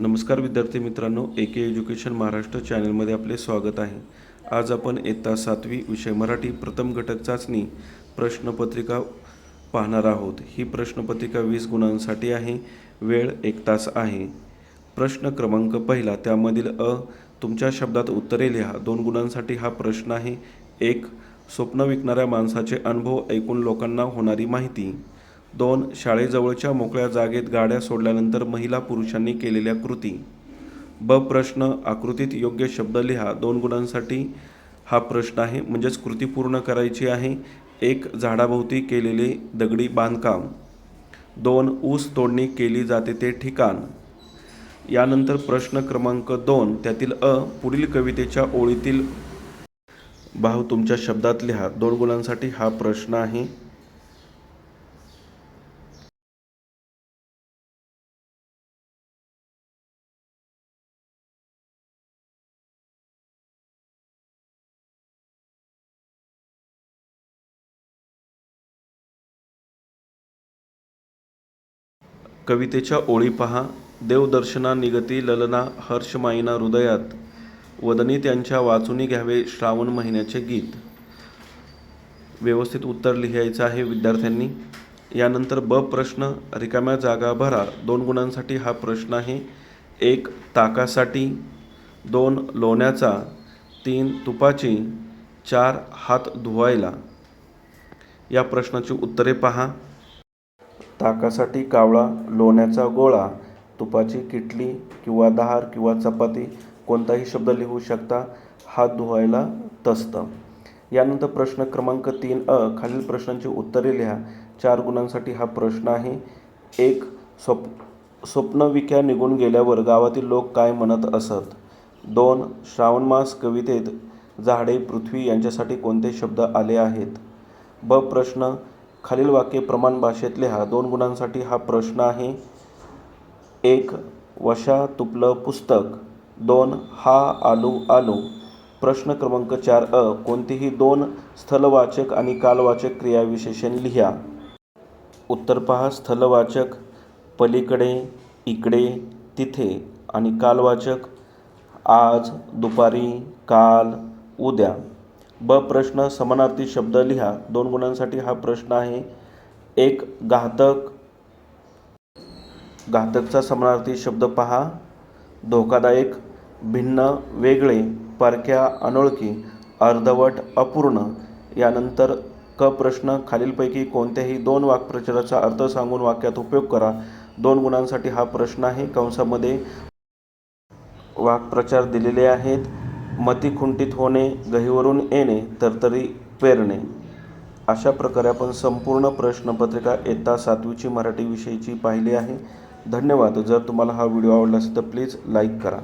नमस्कार विद्यार्थी मित्रांनो ए के एज्युकेशन महाराष्ट्र चॅनलमध्ये आपले स्वागत आहे. आज आपण इयत्ता सातवी विषय मराठी प्रथम घटक चाचणी प्रश्नपत्रिका पाहणार आहोत. ही प्रश्नपत्रिका वीस गुणांसाठी आहे वेळ एक तास आहे. प्रश्न क्रमांक पहिला त्यामधील अ तुमच्या शब्दात उत्तरे लिहा. दोन गुणांसाठी हा प्रश्न आहे. एक स्वप्न विकणाऱ्या माणसाचे अनुभव ऐकून लोकांना होणारी माहिती. दोन शाळेजवळच्या मोकळ्या जागेत गाड्या सोडल्यानंतर महिला पुरुषांनी केलेल्या कृती. ब प्रश्न आकृतीत योग्य शब्द लिहा. दोन गुणांसाठी हा प्रश्न आहे. म्हणजेच कृती पूर्ण करायची आहे. एक झाडाभोवती केलेले दगडी बांधकाम. दोन ऊस तोडणी केली जाते ते ठिकाण. यानंतर प्रश्न क्रमांक दोन. त्यातील अ पुढील कवितेच्या ओळीतील भाव तुमच्या शब्दात लिहा. दोन गुणांसाठी हा प्रश्न आहे. कवितेच्या ओळी पहा. देवदर्शना निगती ललना हर्षमाईना हृदयात. वदनी त्यांच्या वाचूनी घ्यावे श्रावण महिन्याचे गीत. व्यवस्थित उत्तर लिहायचं आहे विद्यार्थ्यांनी. यानंतर ब प्रश्न रिकाम्या जागा भरा. दोन गुणांसाठी हा प्रश्न आहे. एक ताकासाठी. दोन लोण्याचा. तीन तुपाची. चार हात धुवायला. या प्रश्नाची उत्तरे पहा. ताकासाठी कावळा लोण्याचा गोळा तुपाची किटली किंवा दहार किंवा चपाती कोणताही शब्द लिहू शकता हात धुवायला तस्त. यानंतर प्रश्न क्रमांक तीन अ खालील प्रश्नांची उत्तरे लिहा. चार गुणांसाठी हा प्रश्न आहे. एक स्वप स्वप्नविख्या निघून गेल्यावर गावातील लोक काय म्हणत असत? दोन श्रावण मास कवितेत झाडे पृथ्वी यांच्यासाठी कोणते शब्द आले आहेत? ब प्रश्न खालील वाक्य प्रमाण भाषेत लिहा दोन गुणांसाठी हा प्रश्न आहे. एक वशा तुपलं पुस्तक. दोन हा आलू आलू. प्रश्न क्रमांक चार अ कोणतीही दोन स्थलवाचक आणि कालवाचक क्रियाविशेषण लिहा. उत्तर पहा स्थलवाचक पलीकडे इकडे तिथे आणि कालवाचक. आज दुपारी काल उद्या. ब प्रश्न समानार्थी शब्द लिहा. दोन गुणांसाठी हा प्रश्न आहे. एक घातक. घातकचा समानार्थी शब्द पहा. धोकादायक भिन्न वेगळे परक्या अनोळखी अर्धवट अपूर्ण. यानंतर क प्रश्न खालीलपैकी कोणत्याही दोन वाक्प्रचाराचा अर्थ सांगून वाक्यात उपयोग करा. दोन गुणांसाठी हा प्रश्न आहे. कंसामध्ये वाक्प्रचार दिलेले आहेत. मती खुंटीत होणे गहीवरून येणे तरतरी पेरणे अशा प्रकारे आपण संपूर्ण प्रश्नपत्रिका इयत्ता सातवीची मराठी विषयीची पाहिली आहे. धन्यवाद. जर तुम्हाला हा व्हिडिओ आवडला असेल तर प्लीज लाईक करा.